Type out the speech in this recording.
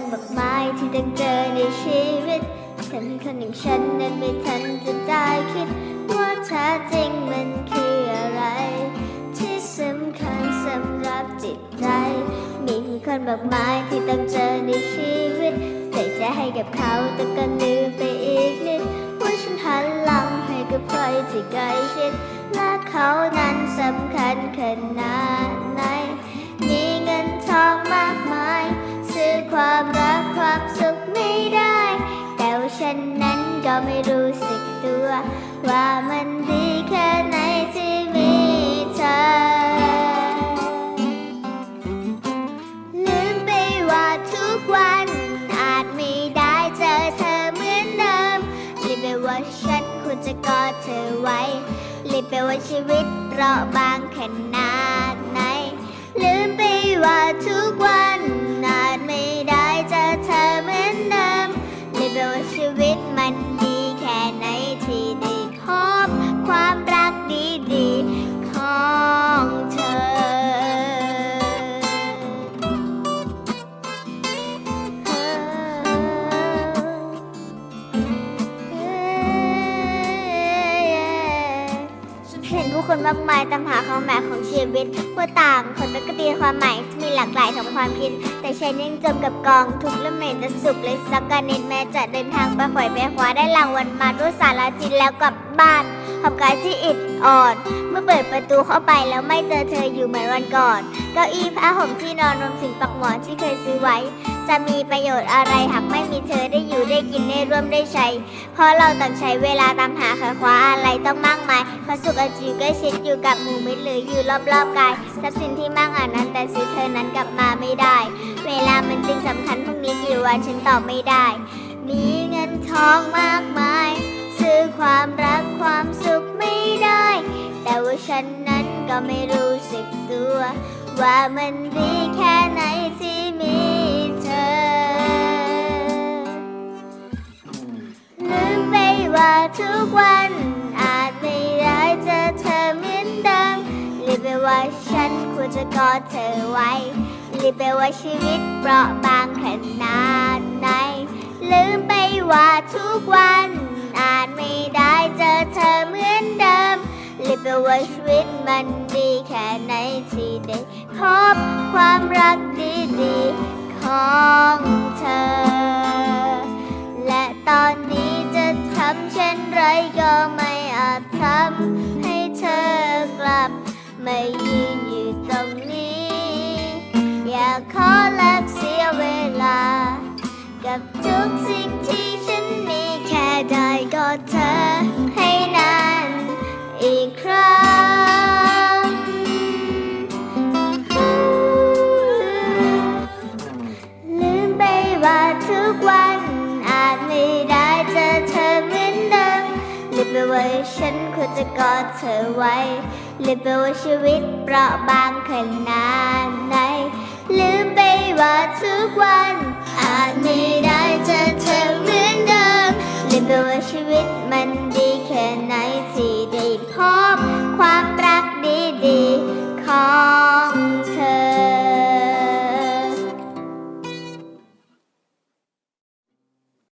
คนมากมายที่ต้องเจอในชีวิตแต่มีคนอย่างฉันนั้นไม่ทันจะได้คิด ว่าแท้จริงมันคืออะไร ที่สำคัญสำหรับจิตใจ มีคนมากมายที่ต้องเจอในชีวิตใส่ใจให้กับเขาแต่ก็ลืมไปอีกนิดว่าฉันหันหลังให้กับใครที่ใกล้ชิดและเขานั้นสำคัญขนาด นนั้นก็ไม่รู้สึกตัว ว่ามันดีแค่ไหนที่มีเธอ ลืมไปว่าทุกวันอาจไม่ได้เจอเธอเหมือนเดิมลืมไปว่าฉันควรจะกอดเธอไว้ลืมไปว่าชีวิตเราบางขนาดไหนลืมไปว่าทุก คนมากมายตามหาความหมายของชีวิตว่าต่างคนก็ตีความหมายมีหลากหลายของความคิด แต่ฉันยังจมกับกองทุกข์และไม่จะสุขเลยสักการนิดแม้จะเดินทางไปฝ่อยไปคว้าได้รางวัลมาด้วยสารจิตแล้วกลับบ้านทำกายที่อิดอ่อน เมื่อเปิดประตูเข้าไปแล้วไม่เจอเธออยู่เหมือนวันก่อน เก้าอี้ผ้าห่มที่นอนรวมถึงปักหมอนที่เคยซื้อไว้ จะมีประโยชน์อะไรหากไม่มีเธอได้อยู่ ได้กินได้ร่วมได้ใช้ เพราะเราต้องใช้เวลาตามหาคาคว้าอะไรต้องมากมายความสุขอาจีก็ชิดอยู่กับหมู่มิตรหรืออยู่รอบๆกายทรัพย์สินที่มากอ่านั้นแต่ซื้อเธอนั้นกลับมาไม่ได้ เวลามันจึงสำคัญพรุ่งนี้กี่วันฉันตอบไม่ได้ มีเงินทองมากมาย ซื้อความรักความสุขไม่ได้ แต่ว่าฉันนั้นก็ไม่รู้สึกตัว ว่ามันดีแค่ไหนที่ ว่าทุกวันอาจไม่ได้เจอเธอเหมือนเดิมลืมไปว่าฉันควรจะกอดเธอไว้ลืมไปว่าชีวิตเปราะบางขนาดไหน ลืมไปว่าทุกวันอาจไม่ได้เจอเธอเหมือนเดิมลืมไปว่าชีวิตมันดีแค่ไหนที่ได้พบความรักดีๆของเธอ ก็ไม่อาจทำให้เธอกลับ ไม่ยืนอยู่ตรงนี้ อยากขอแลกเสียเวลา กับทุกสิ่ง ไปว้ฉันควรจะกอดเธอไว้เลืมไปว่าชีวิตเปราะบางขนาดไหน ลืมไปว่าทุกวัน อาจไม่ได้เจอเธอเหมือนเดิมลืมไปว่าชีวิต